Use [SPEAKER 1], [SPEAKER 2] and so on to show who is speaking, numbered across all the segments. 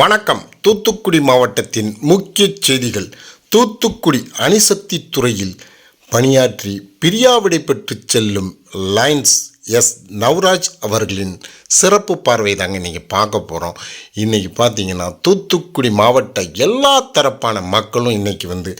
[SPEAKER 1] வணக்கம். தூத்துக்குடி மாவட்டத்தின் முக்கிய செய்திகள். தூத்துக்குடி அணுசக்தி துறையில் பணியாற்றி பிரியாவிடை பெற்று செல்லும் லைன்ஸ் எஸ். நவராஜ் அவர்களின் சிறப்பு பார்வை தாங்க இன்றைக்கி பார்க்க போகிறோம் இன்றைக்கி பார்த்தீங்கன்னா தூத்துக்குடி மாவட்ட எல்லா தரப்பான மக்களும் இன்றைக்கி வந்து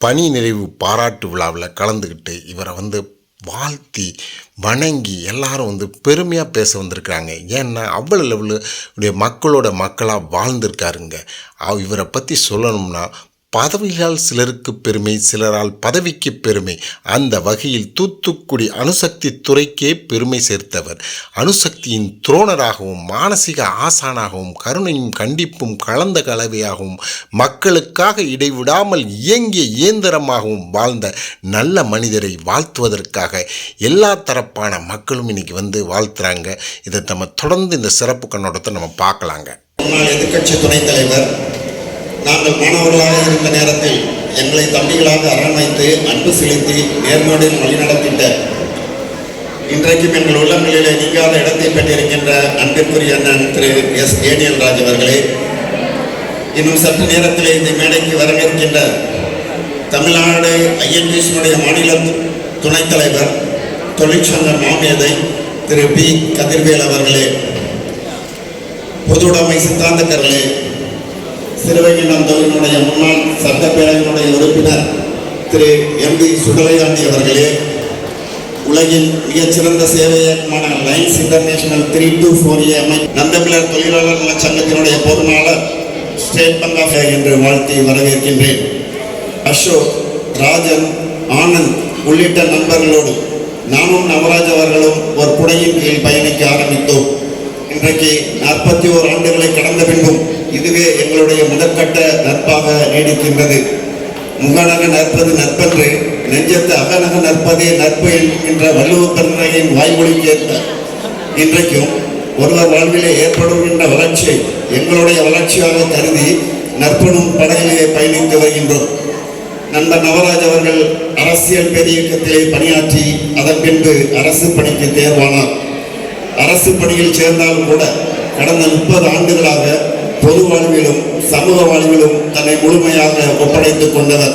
[SPEAKER 1] பணி நிறைவு பாராட்டு விழாவில் கலந்துக்கிட்டு இவரை வந்து வாழ்த்தி வணங்கி எல்லாரும் வந்து பெருமையாக பேச வந்திருக்கிறாங்க. ஏன்னா அவ்வளோ லெவலுடைய மக்களோட மக்களாக வாழ்ந்திருக்காருங்க. அவ- இவரை பற்றி சொல்லணும்னா பதவியால் சிலருக்கு பெருமை சிலரால் பதவிக்கு பெருமை. அந்த வகையில் தூத்துக்குடி அணுசக்தி துறைக்கே பெருமை சேர்த்தவர். அணுசக்தியின் துரோணராகவும் மானசீக ஆசானாகவும் கருணையும் கண்டிப்பும் கலந்த கலவையாகவும் மக்களுக்காக இடைவிடாமல் இயங்கிய இயந்திரமாகவும் வாழ்ந்த நல்ல மனிதரை வாழ்த்துவதற்காக எல்லா தரப்பான மக்களும் இன்னைக்கு வந்து வாழ்த்துறாங்க. இதை நம்ம தொடர்ந்து இந்த சிறப்பு கண்ணோட்டத்தை நம்ம பார்க்கலாங்க.
[SPEAKER 2] எதிர்கட்சி துணைத் தலைவர் நாங்கள் மாணவர்களாக இருந்த நேரத்தில் எங்களை தம்பிகளாக அரவணைத்து அன்பு செலுத்தி நேர்மாடில் வழிநடத்திட்ட இன்றைக்கும் எங்கள் உள்ளங்களிலே நீங்காத இடத்தை பெற்றிருக்கின்ற அன்பிற்குரிய அண்ணன் திரு எஸ் ஏனியல் ராஜ் அவர்களே இன்னும் சற்று நேரத்திலே இந்த மேடைக்கு வரவேற்கின்ற தமிழ்நாடு ஐஎன்டிசியினுடைய மாநில துணைத் தலைவர் தொழிற்சங்க மாமேதை திரு பி கதிர்வேல் அவர்களே பொதுவுடைமை சித்தாந்தக்கர்களே சிறுவைகுண்டம் தொகுதியினுடைய முன்னாள் சட்டப்பேரவையினுடைய உறுப்பினர் திரு எம் டி சுடலையாண்டி அவர்களே உலகின் மிகச்சிறந்த சேவை இயக்கமான lions international three two four A அமை நந்தபிள்ளர் தொழிலாளர் நல சங்கத்தினுடைய பொதுமாளர் ஸ்டேட் பேங்க் ஆஃப் என்று வாழ்த்தி வரவேற்கின்றேன். அசோக் ராஜன் ஆனந்த் உள்ளிட்ட நண்பர்களோடு நானும் நவராஜ் அவர்களும் ஒரு புடையின் கீழ் பயணிக்க ஆரம்பித்தோம். இன்றைக்கு நாற்பத்தி ஓர் ஆண்டுகளை கடந்த பின்பும் இதுவே எங்களுடைய முதற்கட்ட நட்பாக நீடிக்கின்றது. முகநக நற்பது நற்பன்று நெஞ்சத்து அகநக நற்பதே நட்பு என்கின்ற வள்ளுவ பெருமையின் வாய்மொழிக்கு ஏற்ப இன்றைக்கும் ஒருவர் வாழ்விலே ஏற்படுகின்ற வளர்ச்சியை எங்களுடைய வளர்ச்சியாக கருதி நற்பனும் படையிலே பயணித்து வருகின்றோம். நண்பர் நவராஜ் அவர்கள் அரசியல் பெரியக்கத்திலே பணியாற்றி அதன் பின்பு அரசு பணிக்கு தேர்வானார். அரசு பணியில் சேர்ந்தாலும் கூட கடந்த முப்பது ஆண்டுகளாக பொது வாழ்விலும் சமூக வாழ்விலும் தன்னை முழுமையாக ஒப்படைத்துக் கொண்டவர்.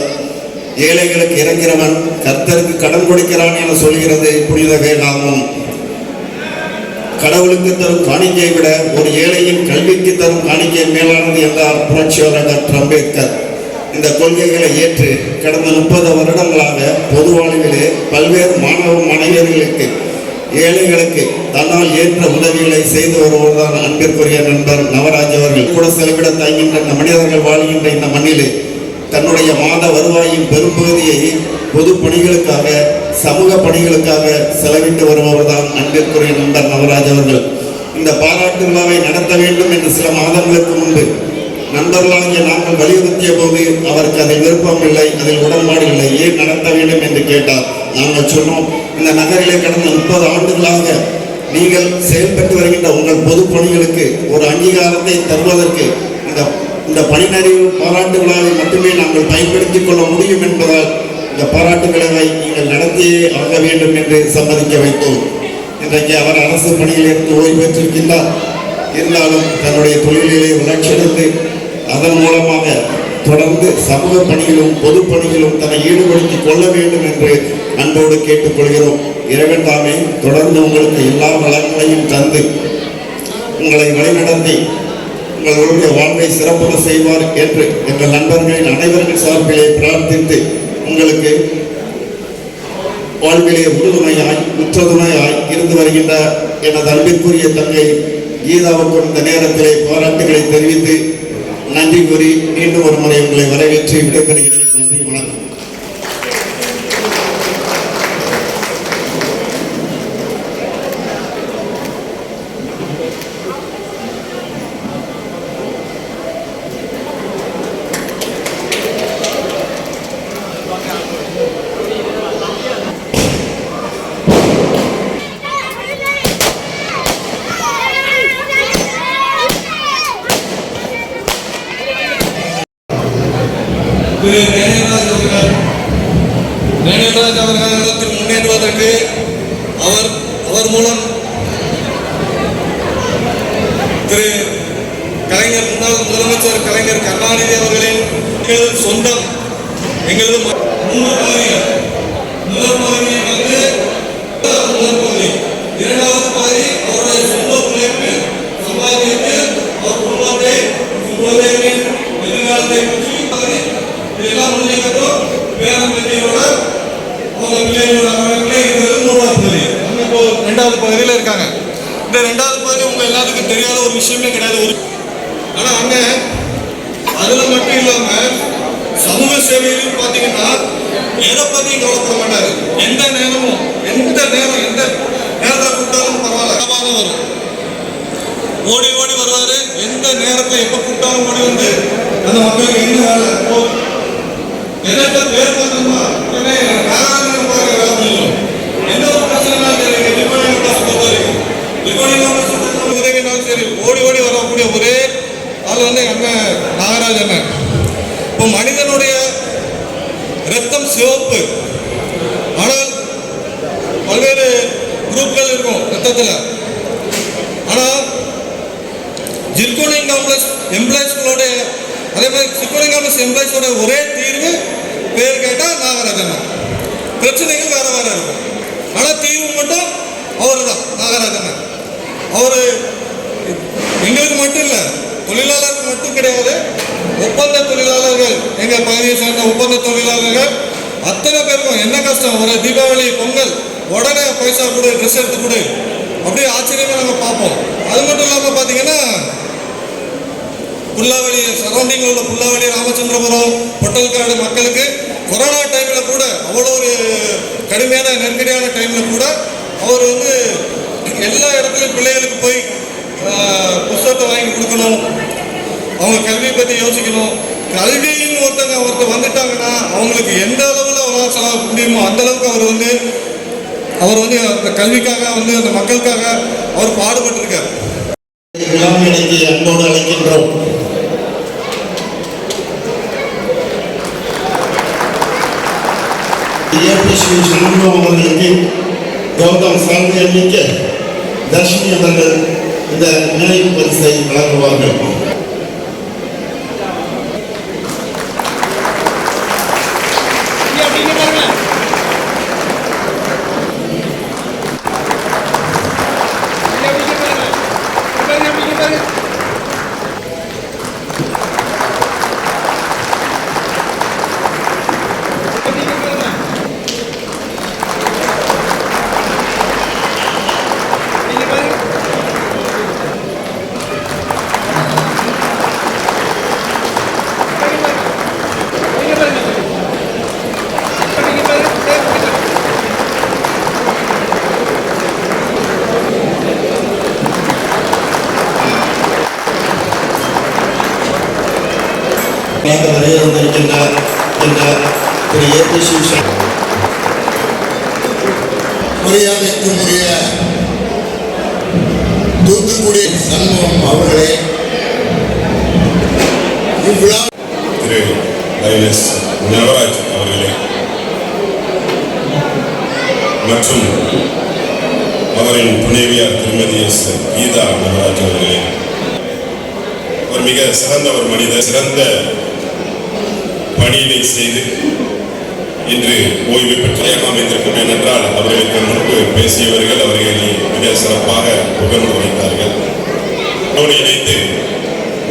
[SPEAKER 2] ஏழைகளுக்கு இறங்கிறவன் கர்த்தருக்கு கடன் கொடுக்கிறான் என சொல்கிறது புனித வேதாகமம் கடவுளுக்கு தரும் காணிக்கையை விட ஒரு ஏழையின் கல்விக்கு தரும் காணிக்கை மேலானது என்றார் புரட்சியாளர் அம்பேத்கர். இந்த கொள்கைகளை ஏற்று கடந்த முப்பது வருடங்களாக பொது வாழ்விலே பல்வேறு மாணவ மாணவியர்களுக்கு ஏழைகளுக்கு தன்னால் ஏற்ற உதவிகளை செய்து வருவதுதான் அன்பிற்குரிய நண்பர் நவராஜ் அவர்கள். கூட செலவிட தயங்கின்ற மனிதர்கள் வாழ்கின்ற இந்த மண்ணிலே தன்னுடைய மாத வருவாயின் பெரும்பகுதியை பொது பணிகளுக்காக சமூக பணிகளுக்காக செலவிட்டு வருபவர் தான் அன்பிற்குரிய நண்பர் நவராஜ் அவர்கள். இந்த பாராட்டு விழாவை நடத்த வேண்டும் என்று சில மாதங்களுக்கு முன்பு நண்பர்களாகிய நாங்கள் வலியுறுத்திய போது அவருக்கு அதில் விருப்பம் இல்லை அதில் உடன்பாடு இல்லை. ஏன் நடத்த வேண்டும் என்று கேட்டார். நாங்கள் சொன்னோம் இந்த நகரிலே கடந்த முப்பது ஆண்டுகளாக நீங்கள் செயல்பட்டு வருகின்ற உங்கள் பொது பணிகளுக்கு ஒரு அங்கீகாரத்தை தருவதற்கு இந்த இந்த பணிநறிவு பாராட்டு விழாவை மட்டுமே நாங்கள் பயன்படுத்திக் கொள்ள முடியும் என்பதால் இந்த பாராட்டு விழாவை நீங்கள் நடத்தியே ஆக வேண்டும் என்று சம்மதிக்க வைத்தோம். இன்றைக்கு அவர் அரசு பணியில் இருந்து ஓய்வு பெற்றிருக்கின்றார். இருந்தாலும் தன்னுடைய தொழிலிலே வளர்ச்சியடைந்து அதன் மூலமாக தொடர்ந்து சமூக பணியிலும் பொது பணியிலும் தன்னை ஈடுபடுத்திக் கொள்ள வேண்டும் என்று அன்போடு கேட்டுக்கொள்கிறோம். இறைவன் தாமே தொடர்ந்து உங்களுக்கு எல்லா வளங்களையும் தந்து உங்களை வழிநடத்தி உங்களுடைய வாழ்வை சிறப்புற செய்வார் என்று எங்கள் நண்பர்களின் அனைவரின் சார்பிலே பிரார்த்தித்து உங்களுக்கு வாழ்விலே உறுதுணையாய் உற்றதுணையாய் இருந்து வருகின்ற எனது அன்பிற்குரிய தங்கை கீதாவுக்கும் இந்த நேரத்திலே பாராட்டுகளை தெரிவித்து நன்றி கூறி மீண்டும் ஒரு முறை உங்களை வரவேற்று விடைபெறுகிறேன் நன்றி வணக்கம்
[SPEAKER 3] திரு ரேணுராஜ் அவர்கள் ரேணுராஜ் அவர்கள் இடத்தில் முன்னேறுவதற்கு அவர் அவர் மூலம் திரு கலைஞர் கலைஞர் முன்னாள் முதலமைச்சர் கலைஞர் கருணாநிதி அவர்களின் எங்களது சொந்தம் எங்களது ம- மூன்று பகுதிகள் முதல் வந்து முதல் பகுதி இரண்டாவது பகுதி அவருடைய சொந்த உழைப்பு சம்பாதித்து அவர் குடும்பத்தை குழந்தைகளின் எதிர்காலத்தை பற்றி பகுதி இதெல்லாம் முடிஞ்சதும் பேரம்பேட்டியோட அவங்க பிள்ளைகளோட அவர்களே இருக்கிறது மூணாவது பகுதி நம்ம இப்போ ரெண்டாவது பகுதியில் இருக்காங்க இந்த ரெண்டாவது பகுதி தெரியாத ஒரு விஷயமே கிடையாது. ஒரு ஆனா அங்க அதுல மட்டும் இல்லாம சமூக சேவையிலும் பாத்தீங்கன்னா எதை பத்தியும் கவலைப்பட மாட்டாரு. எந்த நேரமும் எந்த நேரம் எந்த நேரத்தை கூப்பிட்டாலும் பரவாயில்ல. வரும். ஓடி ஓடி வருவாரு. எந்த நேரத்துல எப்ப கூப்பிட்டாலும் ஓடி வந்து அந்த மக்களுக்கு என்ன வேலை? ஓ, பேர் பார்த்தோமா உடனே நாராயணன் போகிற வேலை முடியும் எந்த ஒரு பிரச்சனைனாலும் சரி லிபோனி நோட்டீஸ் பொறுத்த வரைக்கும் லிபோனி நோட்டீஸ் உதவினாலும் சரி ஓடி ஓடி வரக்கூடிய ஒரே ஆள் வந்து எங்க அண்ணன் நாகராஜ் அண்ணன். இப்போ மனிதனுடைய ரத்தம் சிவப்பு. ஆனால் பல்வேறு குரூப்கள் இருக்கும் ரத்தத்தில் ஆனால் ஜிர்கோனிங் காம்ப்ளெக்ஸ் எம்ப்ளாயிஸ்களோட அதே மாதிரி ஜிர்கோனிங் காம்ப்ளெக்ஸ் எம்ப்ளாயிஸோட ஒரே தீர்வு பேர் கேட்டால் நாகராஜன் தான். பிரச்சனைகள் வேற வேற இருக்கும். ஆனால் தீர்வு மட்டும் அவர் தான் நாகராஜன் அவர் எங்களுக்கு மட்டும் இல்லை தொழிலாளர்கள் மட்டும் கிடையாது ஒப்பந்த தொழிலாளர்கள் எங்கள் பகுதியை சேர்ந்த ஒப்பந்த தொழிலாளர்கள் அத்தனை பேருக்கும் என்ன கஷ்டம்? ஒரு தீபாவளி பொங்கல் உடனே பைசா கொடு ட்ரெஸ் எடுத்து கொடு. அப்படியே ஆச்சரியமாக நாங்கள் பார்ப்போம். அது மட்டும் இல்லாமல் பார்த்தீங்கன்னா புல்லாவளி சரௌண்டிங்கில் உள்ள புல்லாவளி ராமச்சந்திரபுரம் பொட்டல்காடு மக்களுக்கு கொரோனா டைமில் கூட அவ்வளோ ஒரு கடுமையான நெருக்கடியான டைமில் கூட அவர் வந்து எல்லா இடத்துலையும் பிள்ளைகளுக்கு போய் பற்றி யோசிக்கணும். கல்வின்னு ஒருத்தங்க ஒருத்தர் வந்துட்டாங்கன்னா அவங்களுக்கு எந்த அளவில் அவரால் செலவு முடியுமோ அந்த அளவுக்கு அவர் வந்து அவர் வந்து அந்த கல்விக்காக வந்து அந்த மக்களுக்காக அவர் பாடுபட்டிருக்கார்.
[SPEAKER 2] விழா அன்போடு அழைக்கின்றோம். ஏபி சண்முகம் அவர்களுக்கு கௌதம் சாந்தி அளிக்க தர்ஷினி அவர்கள் இந்த நினைவு பரிசை வழங்குவார்கள்.
[SPEAKER 4] மரியாதைக்குரிய தூத்துக்குடி சண்முகம் அவர்களே. இவ்விழா
[SPEAKER 5] திரு டைலஸ் நவராஜ் அவர்களே. மற்றும் அவரின் துணைவியார் திருமதி எஸ் கீதா நவராஜ் அவர்களே. ஒரு மிக சிறந்த ஒரு மனிதர் சிறந்த பணியினை செய்து இன்று ஓய்வு பெற்று அமைந்திருக்கும் ஏனென்றால் அவர்களுக்கு முன்பு பேசியவர்கள் அவர்களை மிக சிறப்பாக புகழ்ந்து வைத்தார்கள் அதோடு இணைந்து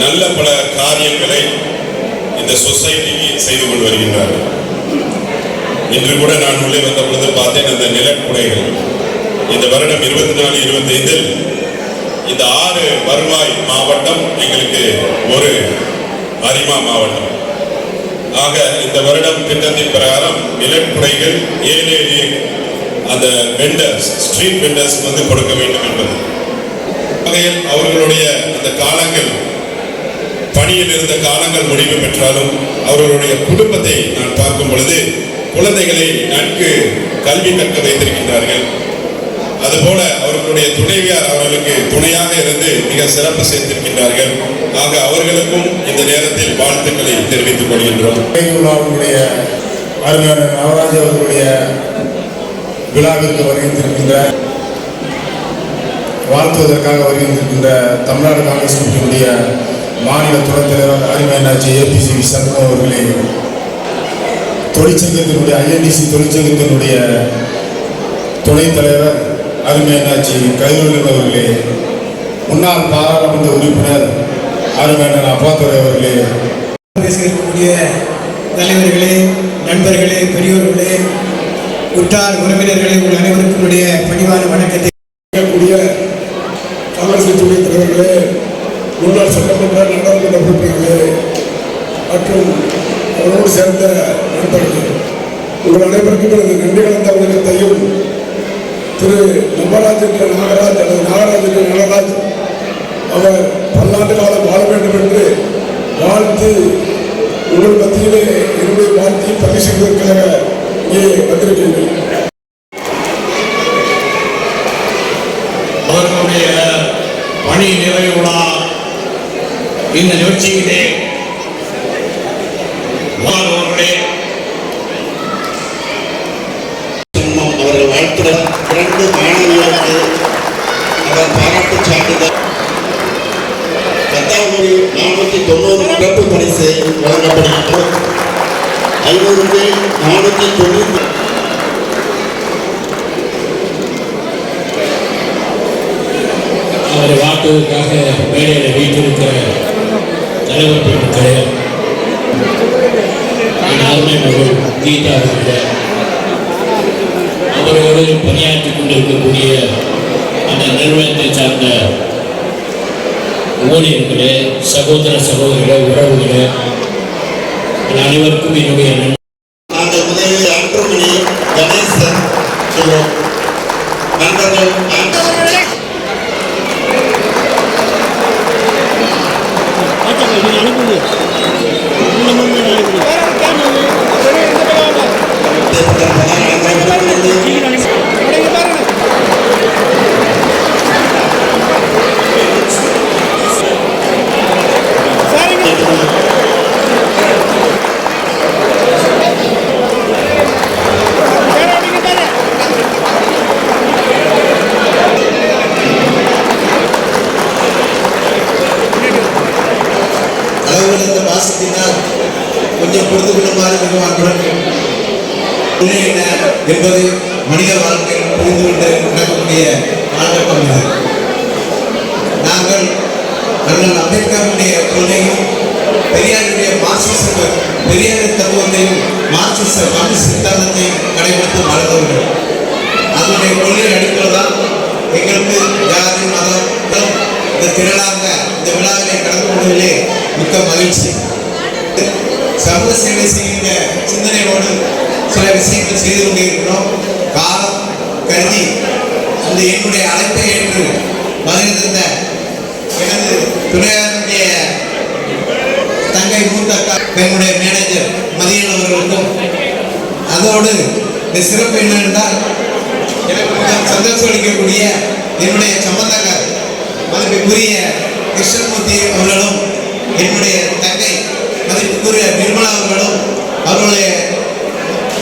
[SPEAKER 5] நல்ல பல காரியங்களை இந்த சொசைட்டிக்கு செய்து கொண்டு வருகின்றார்கள். இன்று கூட நான் உள்ளே வந்த பொழுது பார்த்தேன் அந்த நிலக்குடைகள். இந்த வருடம் இருபத்தி நாலு இருபத்தி ஐந்தில் இந்த ஆறு வருவாய் மாவட்டம் எங்களுக்கு ஒரு அரிமா மாவட்டம். ஆக இந்த வருடம் திட்டத்தின் பிரகாரம் நிலக்குடைகள் ஏழு ஏழு அந்த வெண்டர்ஸ் ஸ்ட்ரீட் வெண்டர்ஸ் வந்து கொடுக்க வேண்டும் என்பது. வகையில் அவர்களுடைய அந்த காலங்கள் பணியில் இருந்த காலங்கள் முடிவு பெற்றாலும் அவர்களுடைய குடும்பத்தை நான் பார்க்கும் பொழுது குழந்தைகளை நன்கு கல்வி கற்க வைத்திருக்கின்றார்கள். அதுபோல அவர்களுடைய துணைவியார் அவர்களுக்கு துணையாக இருந்து மிக சிறப்பு செய்திருக்கின்றார்கள். ஆக அவர்களுக்கும் இந்த நேரத்தில் வாழ்த்துக்களை தெரிவித்துக் கொள்கின்றோம்.
[SPEAKER 4] விழாவுடைய அருமையான நவராஜ் அவர்களுடைய விழாவிற்கு வருகின்றிருக்கின்ற வாழ்த்துவதற்காக வருகின்றிருக்கின்ற தமிழ்நாடு காங்கிரஸ் கமிட்டியினுடைய மாநில துணைத் தலைவர் அருமையனாச்சி ஏபிசிவி சண்முகம் அவர்களே தொழிற்சங்கத்தினுடைய ஐஎன்டிசி தொழிற்சங்கத்தினுடைய துணைத் தலைவர் அருமையனாச்சி கைரொல்லன் அவர்களே முன்னாள் பாராளுமன்ற உறுப்பினர் அருமையண்ணன் அப்பாத்துறை அவர்களே.
[SPEAKER 6] பேசக்கூடிய தலைவர்களே நண்பர்களே பெரியோர்களே உற்றார் உறவினர்களே உங்கள் அனைவருக்கும் என்னுடைய பணிவான வணக்கத்தை
[SPEAKER 7] காங்கிரஸ் துணைத் தலைவர்களே முன்னாள் சட்டமன்ற நாடாளுமன்ற உறுப்பினர்களே மற்றும் அவரோடு சேர்ந்த நண்பர்களே உங்கள் அனைவருக்கும் எனது நன்றி கலந்த வணக்கத்தையும் திரு நம்பராஜன் நாகராஜ் அல்லது நாகராஜன் என்ற நாகராஜ் அவர் பல்லாண்டு காலம் வாழ வேண்டும் என்று வாழ்த்து உங்கள் மத்தியிலே என்னுடைய வாழ்த்தி பதிவு செய்வதற்காக இங்கே வந்திருக்கின்றேன்
[SPEAKER 8] அவர்களுடைய பணி நிறைவு விழா இந்த நிகழ்ச்சியிலே
[SPEAKER 2] பரிசு வழங்கப்படுகிறது ஐநூறுக்கு நானூற்றி தொண்ணூற்றி
[SPEAKER 8] அவரை வாழ்த்துவதற்காக மேடையில் வீட்டிருக்கிற தலைவர் பெருமக்களே அருமை மகள் கீதா அவர்களே அவரோடு பணியாற்றிக் கொண்டிருக்கக்கூடிய அந்த நிறுவனத்தை சார்ந்த ஊழியர்களே சகோதர சகோதரிகளே உறவுகளே அனைவருக்கும் என்னுடைய
[SPEAKER 2] நாங்கள் முதலில் அன்றுமணி கணேசன் சொல்வோம். நண்பர்கள் ஆண்டவர்களே
[SPEAKER 9] உண்மை என்ன என்பது மனித வாழ்க்கையில் புரிந்து கொண்டு நடக்கக்கூடிய காலகட்டம் இது. நாங்கள் அண்ணன் அம்பேத்கருடைய கொள்கையும் பெரியாருடைய மார்க்சிச பெரியார் தத்துவத்தையும் மார்க்சிச கம்யூனிஸ்ட் சித்தாந்தத்தையும் கடைபிடித்து வாழ்ந்தவர்கள் அதனுடைய கொள்கை அடிப்படையில் தான் எங்களுக்கு ஜாதி மதம் இந்த திரளாக இந்த விழாவிலே கலந்து கொள்வதிலே மிக்க மகிழ்ச்சி. சமூக சேவை செய்கின்ற சிந்தனையோடு சில விஷயங்கள் செய்து கொண்டிருக்கிறோம். காலம் கருதி அந்த என்னுடைய அழைப்பை ஏற்று பதில் எனது துணையாருடைய தங்கை மூத்த என்னுடைய மேனேஜர் மதியன் அவர்களுக்கும் அதோடு இந்த சிறப்பு என்னவென்றால் எனக்கு மிகவும் சந்தோஷம் அளிக்கக்கூடிய என்னுடைய சம்பந்தக்கார் மதிப்புக்குரிய கிருஷ்ணமூர்த்தி அவர்களும் என்னுடைய தங்கை மதிப்புக்குரிய நிர்மலா அவர்களும் அவர்களுடைய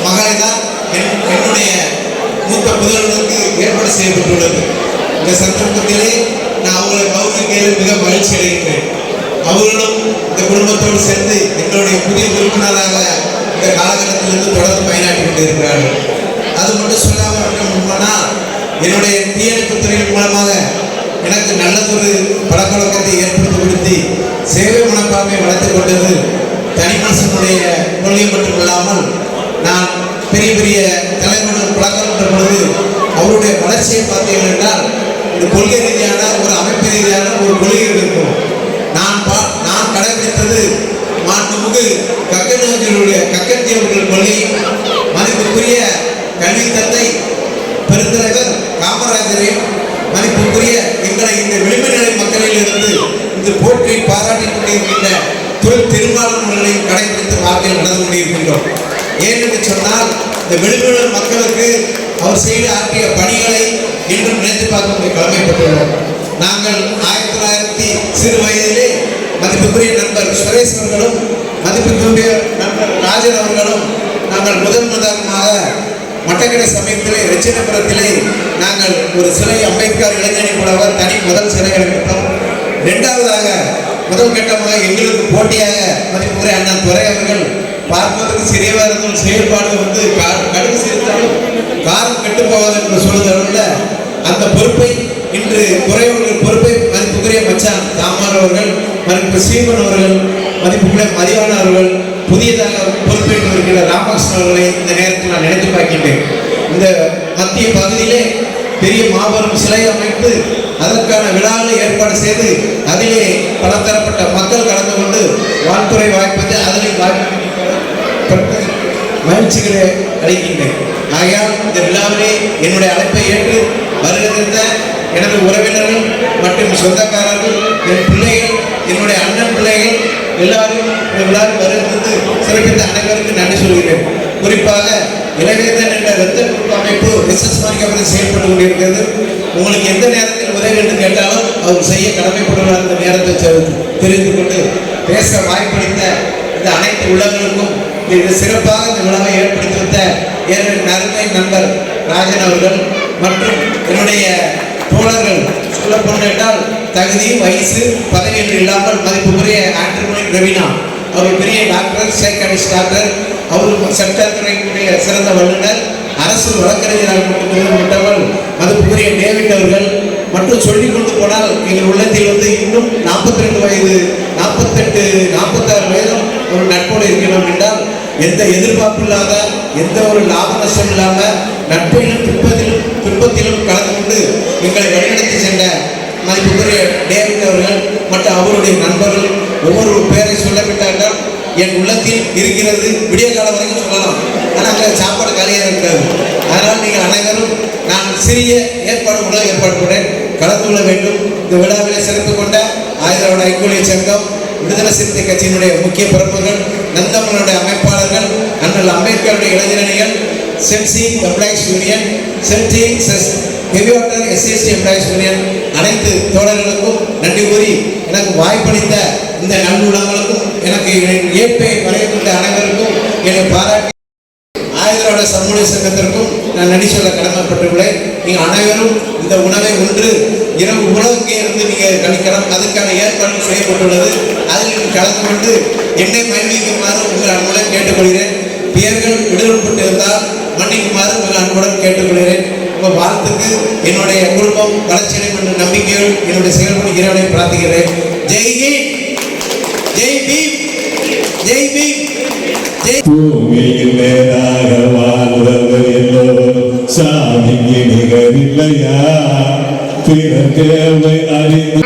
[SPEAKER 9] மகளை தான் என் என்னுடைய மூத்த புதல்வனுக்கு ஏற்பாடு செய்யப்பட்டுள்ளது இந்த சந்தர்ப்பத்திலே நான் அவங்களை கௌரவிக்கையில் மிக மகிழ்ச்சி அடைகின்றேன். அவர்களும் இந்த குடும்பத்தோடு சேர்ந்து எங்களுடைய புதிய உறுப்பினராக இந்த காலகட்டத்திலிருந்து தொடர்ந்து பயனாற்றி கொண்டிருக்கிறார்கள். அது மட்டும் சொல்லாமல் இருக்கணும்னா என்னுடைய தீயணைப்பு துறையின் மூலமாக எனக்கு நல்லதொரு பழக்கவழக்கத்தை ஏற்படுத்தி கொடுத்து சேவை மனப்பான்மை வளர்த்துக் கொண்டது தனி மனுஷனுடைய கொள்கை மட்டும் இல்லாமல் நான் பெரிய பெரிய அவருடைய பார்த்தீர்கள் என்றால் இந்த கொள்கை ரீதியான ஒரு அமைப்பு ரீதியான ஒரு கொள்கைகள் இருக்கும். நான் பா நான் கடைபிடித்தது மாண்புமிகு கக்கனவர்களுடைய கக்கத்தி அவர்கள் கொள்கையும் மதிப்புக்குரிய கல்வி தந்தை பெருந்தலைவர் காமராஜரையும் மதிப்புக்குரிய எங்களை இந்த விளிம்புநிலை மக்களில் இருந்து இந்த போற்றி பாராட்டி கொண்டிருக்கின்ற தொழில் திருமாவளவர்களையும் கடைபிடித்து வாழ்க்கையில் நடந்து கொண்டிருக்கின்றோம். ஏனென்று சொன்னால் இந்த விளிம்புநிலை மக்களுக்கு அவர் செய்து ஆற்றிய பணிகளை இன்றும் நினைத்து பார்க்க கடமைப்பட்டுள்ளோம். நாங்கள் ஆயிரத்தி தொள்ளாயிரத்தி சிறு வயதிலே மதிப்புக்குரிய நண்பர் சுரேஷ் அவர்களும் மதிப்புக்குரிய நண்பர் ராஜன் அவர்களும் நாங்கள் முதன் முதலமாக மட்டக்கடை சமயத்திலே ரச்சினபுரத்திலே நாங்கள் ஒரு சிலை அம்பேத்கர் இளைஞனை புலவர் தனி முதல் சிலை எடுத்தோம் இரண்டாவதாக முதல் கட்டமாக எங்களுக்கு போட்டியாக மதிப்புரை அண்ணன் துறை அவர்கள் பார்ப்பதற்கு சிறியவா இருக்கும் செயல்பாடு வந்து கடுகு சேர்த்தாலும் காரம் கெட்டு போகாது என்று சொல்வதல்ல அந்த பொறுப்பை இன்று குறைவர்கள் பொறுப்பை மதிப்புக்குரிய மச்சான் தாமார் அவர்கள் மதிப்பு சீமன் அவர்கள் மதிப்புக்குரிய மதிவான அவர்கள் புதியதாக பொறுப்பேற்று வருகிற ராமகிருஷ்ணன் அவர்களை இந்த நேரத்தில் நான் நினைத்து பார்க்கின்றேன். இந்த மத்திய பகுதியிலே பெரிய மாபெரும் சிலை அமைத்து அதற்கான விழாவை ஏற்பாடு செய்து அதிலே பலதரப்பட்ட மக்கள் கலந்து கொண்டு வான்துறை வாய்ப்பது அதிலே வாய்ப்பு மகிழ்ச்சிகளை அளிக்கின்றேன். ஆகையால் இந்த விழாவிலே என்னுடைய அழைப்பை ஏற்று வருகின்ற எனது உறவினர்கள் மற்றும் சொந்தக்காரர்கள் என் பிள்ளைகள் என்னுடைய அண்ணன் பிள்ளைகள் எல்லாரும் இந்த விழாவில் வருகிறது சிறப்பித்த அனைவருக்கும் நன்றி சொல்கிறேன் குறிப்பாக இளவேதன் என்ற ரத்த குழு அமைப்பு எஸ்எஸ் மாணிக்கபுரம் செயல்பட்டு கொண்டிருக்கிறது. உங்களுக்கு எந்த நேரத்தில் உதவி என்று கேட்டாலும் அவர் செய்ய கடமைப்படுவார் அந்த நேரத்தை தெரிந்து- தெரிந்து கொண்டு பேச வாய்ப்பளித்த இந்த அனைத்து உள்ளங்களுக்கும் இது சிறப்பாக இந்த விழாவை ஏற்படுத்தி வைத்த என்னுடைய அருமை நண்பர் ராஜன் அவர்கள் மற்றும் என்னுடைய தோழர்கள். சொல்ல போனால் தகுதி வயசு பதவி என்று இல்லாமல் மதிப்புக்குரிய ஆண்டர்மணி ரவீனா அவர் பெரிய டாக்டர் சைக்காலஜிஸ்ட் டாக்டர். அவர் சட்டத்துறையினுடைய சிறந்த வல்லுநர் அரசு வழக்கறிஞராக மட்டும் விட்டவர் மதிப்புக்குரிய டேவிட் அவர்கள். மற்றும் சொல்லிக் கொண்டு போனால் எங்கள் உள்ளத்தில் வந்து இன்னும் நாற்பத்தி ரெண்டு வயது நாற்பத்தெட்டு நாற்பத்தி ஒரு நட்போடு இருக்கிறோம் என்றால் எந்த எதிர்பார்ப்பு இல்லாத எந்த ஒரு லாப நஷ்டம் இல்லாமல் நட்பிலும் துன்பத்திலும் துன்பத்திலும் கலந்து கொண்டு எங்களை வழிநடத்தி சென்ற மதிப்புக்குரிய டேவிட் அவர்கள் மற்றும் அவருடைய நண்பர்கள் ஒவ்வொரு பேரை சொல்லப்பட்டார்கள். என் உள்ளத்தில் இருக்கிறது விடிய காலம் வரைக்கும் சொல்லலாம். ஆனால் அங்கே சாப்பாடு காலியாக இருக்காது அதனால் நீங்கள் அனைவரும் நான் சிறிய ஏற்பாடு கூட ஏற்பாடு கூட கலந்து கொள்ள வேண்டும். இந்த விழாவிலே சிறப்பு கொண்ட ஆயுதரோட ஐக்கூலிய சங்கம் விடுதலை சிறுத்தை கட்சியினுடைய முக்கிய பொறுப்புகள் நந்தமனுடைய அமைப்பாளர்கள் அண்ணல் அம்பேத்கருடைய இளைஞரணிகள் செம்சி எம்ப்ளாயிஸ் யூனியன் செம்டி chess heavy water SC ST employees union அனைத்து தோழர்களுக்கும் நன்றி கூறி எனக்கு வாய்ப்பளித்த இந்த நல்லுள்ளங்களுக்கும் எனக்கு என் ஏற்பை வரையக்கூடிய அனைவருக்கும் என்னை பாராட்டி ஆயுதரோட சமூக சங்கத்திற்கும் நான் நன்றி சொல்ல கடமைப்பட்டுள்ளேன். நீங்கள் அனைவரும் இந்த உணவை ஒன்று இரவு உணவுக்கே இருந்து நீங்கள் கழிக்கலாம். அதுக்கான ஏற்பாடு செய்யப்பட்டுள்ளது. அதில் நீங்கள் கலந்து கொண்டு என்னை மன்னிக்குமாறு உங்கள் அன்புடன் கேட்டுக்கொள்கிறேன். பெயர்கள் விடுபட்டு இருந்தால் மன்னிக்குமாறு உங்கள் அன்புடன் கேட்டுக்கொள்கிறேன். உங்கள் வாழ்த்துக்கு என்னுடைய குடும்பம் வளர்ச்சியடையும் என்ற நம்பிக்கையோடு என்னுடைய செயல்படும் இறைவனை பிரார்த்திக்கிறேன். ஜெய் ஜெய் பீம்! ஜெய் பீம்! ஜெய்
[SPEAKER 10] பூமியில் மேலாக வாழ்ந்தவர் எல்லோ சாமிக்கு நிகரில்லையா பிற தேவை அறிந்த